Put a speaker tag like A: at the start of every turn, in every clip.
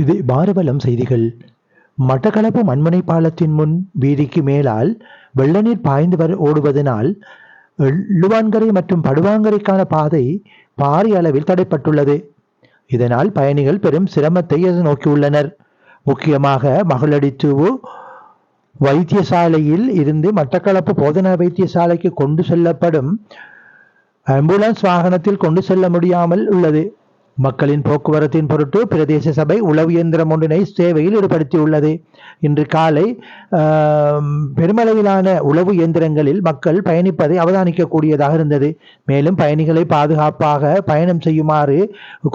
A: இது பாரபலம் செய்திகள். மட்டக்களப்பு மண்முனை பாலத்தின் முன் வீதிக்கு மேலால் வெள்ளநீர் பாய்ந்து வர ஓடுவதனால் எழுவான்கரை மற்றும் படுவாங்கரைக்கான பாதை பாரிய அளவில் தடைப்பட்டுள்ளது. இதனால் பயணிகள் பெரும் சிரமத்தை எதிர்நோக்கியுள்ளனர். முக்கியமாக மகளடித்துவு வைத்தியசாலையில் இருந்து மட்டக்களப்பு போதனா வைத்தியசாலைக்கு கொண்டு செல்லப்படும் ஆம்புலன்ஸ் வாகனத்தில் கொண்டு செல்ல முடியாமல் உள்ளது. மக்களின் போக்குவரத்தின் பொருட்டு பிரதேச சபை உளவு இயந்திரம் ஒன்றினை சேவையில் ஈடுபடுத்தியுள்ளது. இன்று காலை பெருமளவிலான உளவு இயந்திரங்களில் மக்கள் பயணிப்பதை அவதானிக்கக்கூடியதாக இருந்தது. மேலும் பயணிகளை பாதுகாப்பாக பயணம் செய்யுமாறு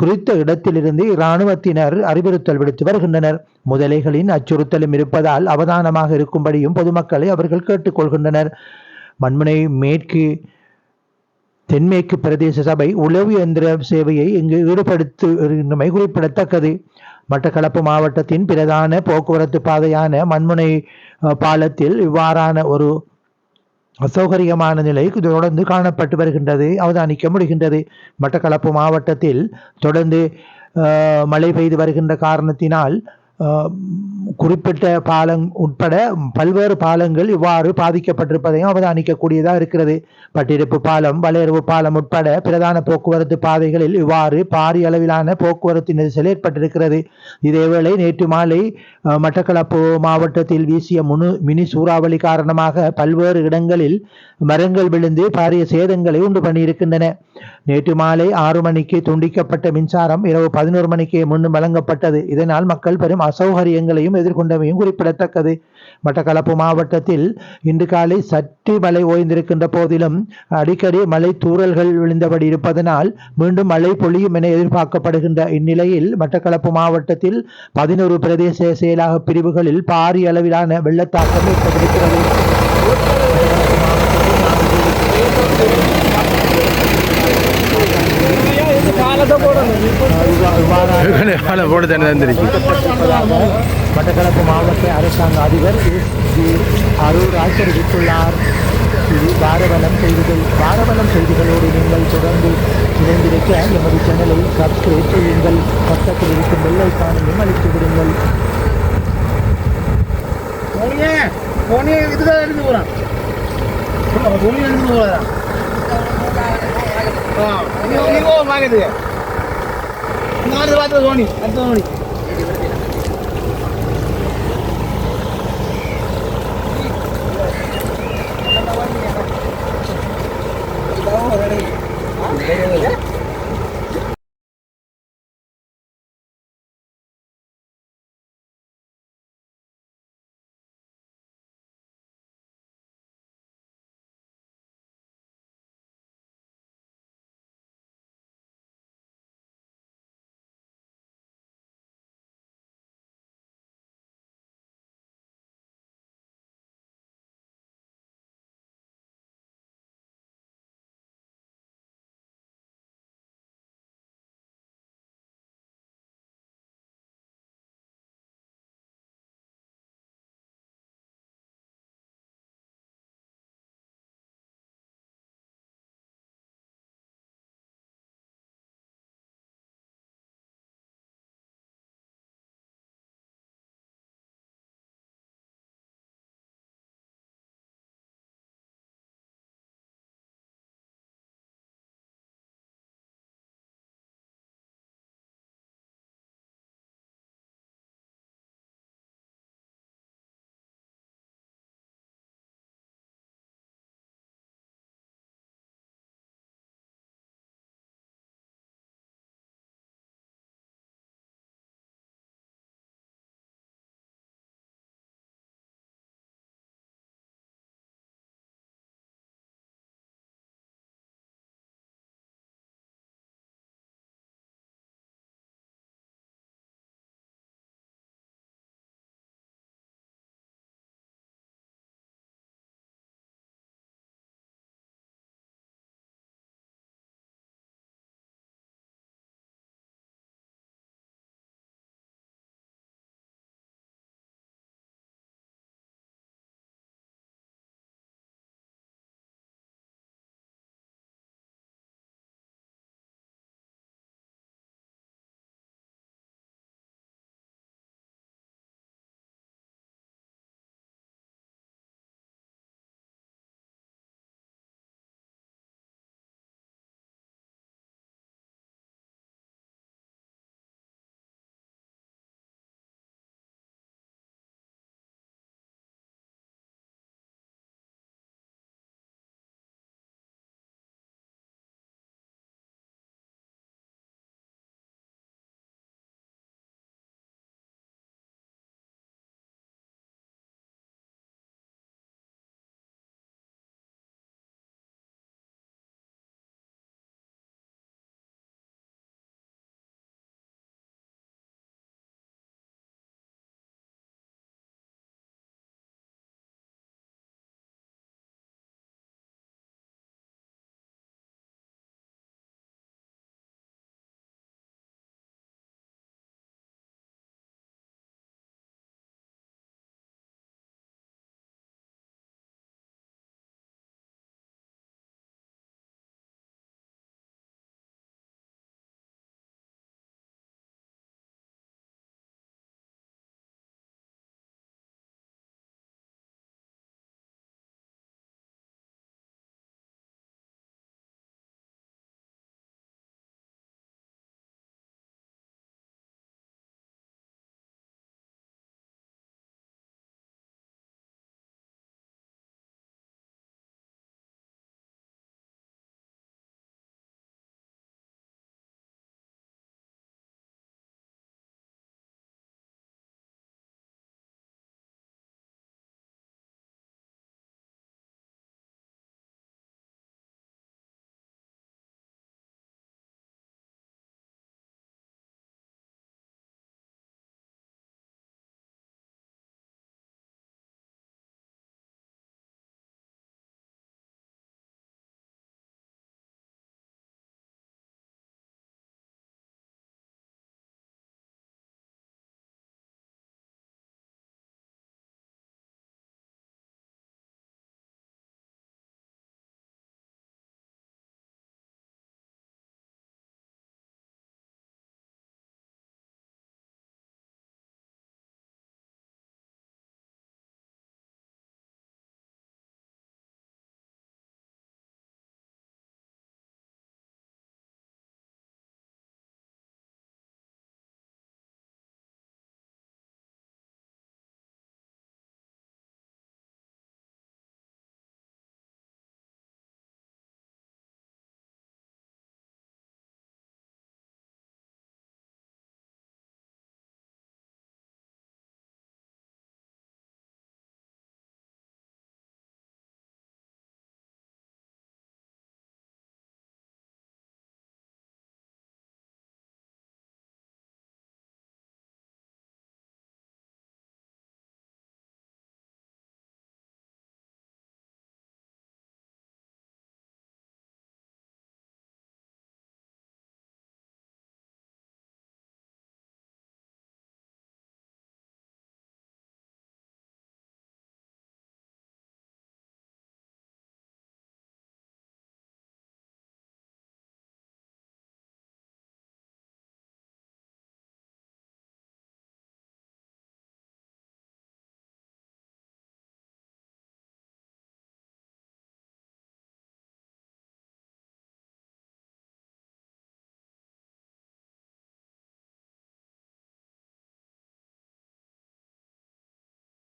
A: குறித்த இடத்திலிருந்து இராணுவத்தினர் அறிவுறுத்தல் விடுத்து வருகின்றனர். முதலைகளின் அச்சுறுத்தலும் இருப்பதால் அவதானமாக இருக்கும்படியும் பொதுமக்களை அவர்கள் கேட்டுக்கொள்கின்றனர். மண்முனை மேற்கு தென்மேற்கு பிரதேச சபை உளவு எந்திர சேவையை இங்கு ஈடுபடுத்துகின்றமை குறிப்பிடத்தக்கது. மட்டக்களப்பு மாவட்டத்தின் பிரதான போக்குவரத்து பாதையான மண்முனை பாலத்தில் இவ்வாறான ஒரு அசௌகரியமான நிலை தொடர்ந்து காணப்பட்டு வருகின்றது அவதானிக்க முடிகின்றது. மட்டக்களப்பு மாவட்டத்தில் தொடர்ந்து மழை பெய்து வருகின்ற காரணத்தினால் குறிப்பிட்ட பாலம் உட்பட பல்வேறு பாலங்கள் இவ்வாறு பாதிக்கப்பட்டிருப்பதையும் அவதானிக்கக்கூடியதாக இருக்கிறது. பட்டிருப்பு பாலம் வலையரவு பாலம் உட்பட பிரதான போக்குவரத்து பாதைகளில் இவ்வாறு பாரிய அளவிலான போக்குவரத்து நெரிசல் ஏற்பட்டிருக்கிறது. இதேவேளை நேற்று மாலை மட்டக்களப்பு மாவட்டத்தில் வீசிய முனு மினி சூறாவளி காரணமாக பல்வேறு இடங்களில் மரங்கள் விழுந்து பாரிய சேதங்களை உண்டு பண்ணியிருக்கின்றன. நேற்று மாலை ஆறு மணிக்கு துண்டிக்கப்பட்ட மின்சாரம் இரவு பதினோரு மணிக்கு முன்னும் வழங்கப்பட்டது. இதனால் மக்கள் பெரும் அசௌகரியங்களையும் எதிர்கொண்டமையும் குறிப்பிடத்தக்கது. மட்டக்களப்பு மாவட்டத்தில் இன்று காலை சற்று மழை ஓய்ந்திருக்கின்ற போதிலும் அடிக்கடி மழை தூறல்கள் விழுந்தபடி இருப்பதனால் மீண்டும் மழை பொழியும் என எதிர்பார்க்கப்படுகின்ற இந்நிலையில் மட்டக்களப்பு மாவட்டத்தில் பதினோரு பிரதேச செயலாக பிரிவுகளில் பாரிய அளவிலான வெள்ளத்தாக்கம் ஏற்பட்டிருக்கிறது.
B: வேலை போட தானே தந்திருக்கு
A: மட்டக்களப்பு மாவட்ட அரசாங்க அதிபர் அரூர் தெரிவித்துள்ளார் இது பாரவலம் செய்திகள் பாரவலம் செய்திகளோடு நீங்கள் தொடர்ந்து இணைந்திருக்க எமது சேனலை சப்ஸ்கிரைப் செய்யுங்கள் பக்கத்தில் இருக்கும் வெள்ளைக்கானையும் அளித்து விடுங்கள்
C: போனியே போனியே இதுதான் எடுத்து போகிறான் துணி எடுத்து போகிறா ஆ நாலு பார்த்து சோனி அடுத்த சோனி